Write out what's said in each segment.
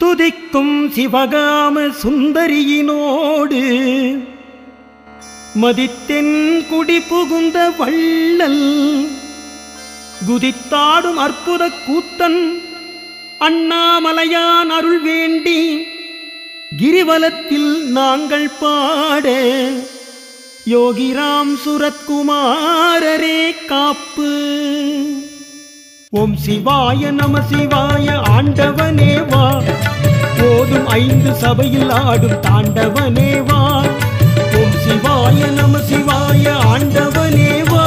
துதிக்கும் சிவகாம சுந்தரியினோடு மதித்தென் குடி புகுந்த வள்ளல் குதித்தாடும் அற்புத கூத்தன் அண்ணாமலையான் அருள் வேண்டி கிரிவலத்தில் நாங்கள் பாட யோகிராம் சுரத்குமாரரே காப்பு. ஓம் சிவாய நம சிவாய ஆண்டவனே வா. போதும் ஐந்து சபையில் ஆடும் தாண்டவனே வா. ஓம் சிவாய நம சிவாய ஆண்டவனே வா.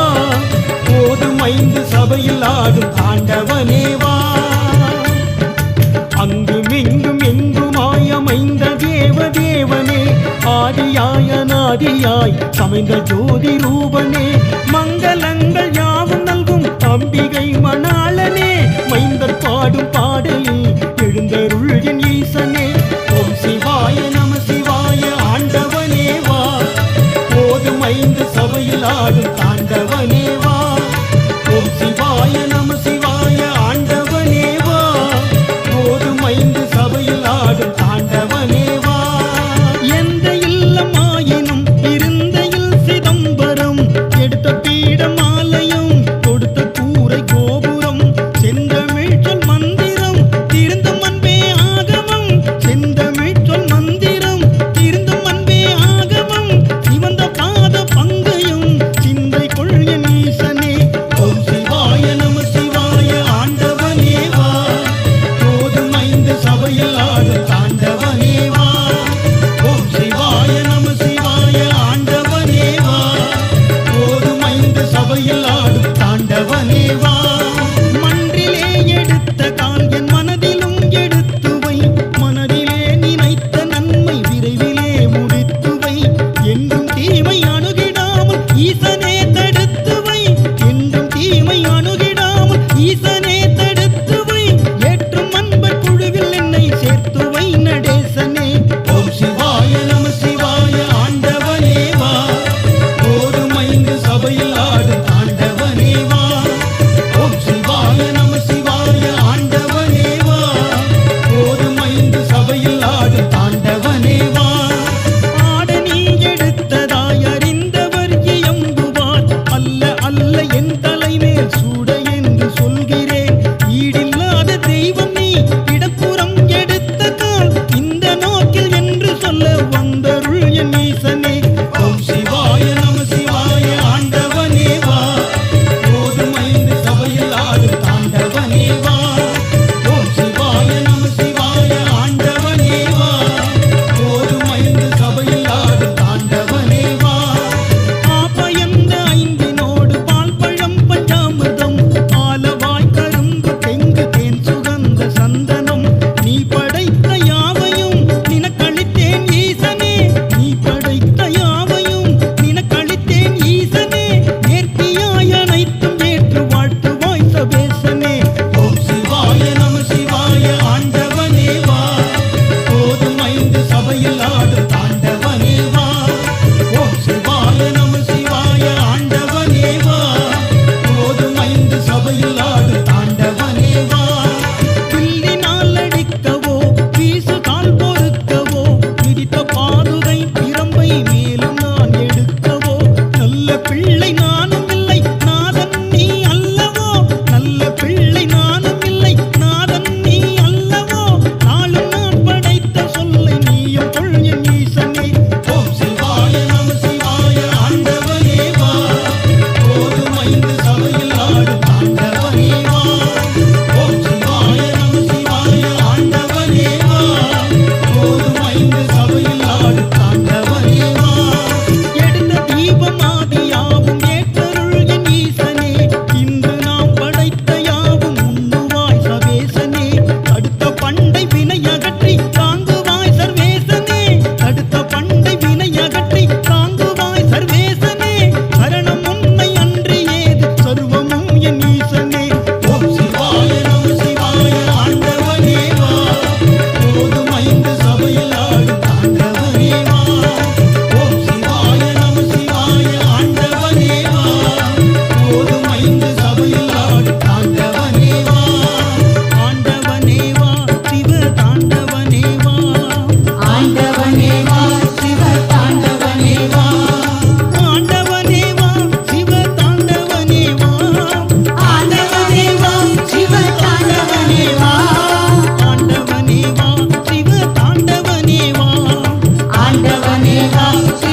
போதும் ஐந்து சபையில் ஆடும் தாண்டவனே வா. அங்கும் இங்கும் எங்குமாய் அமைந்த தேவ தேவனே ஆதியாய நாதியாய் சமைந்த ஜோதி ரூபனே மங்களங்கள் பாடும் பாடலில் எழுந்தருள்கின் ஈசனே. ஓம் சிவாய நம சிவாய ஆண்டவனே வா. போதும் ஐந்து சபையில் ஆடும் தாண்டவனே சபையில் Thank you. Santa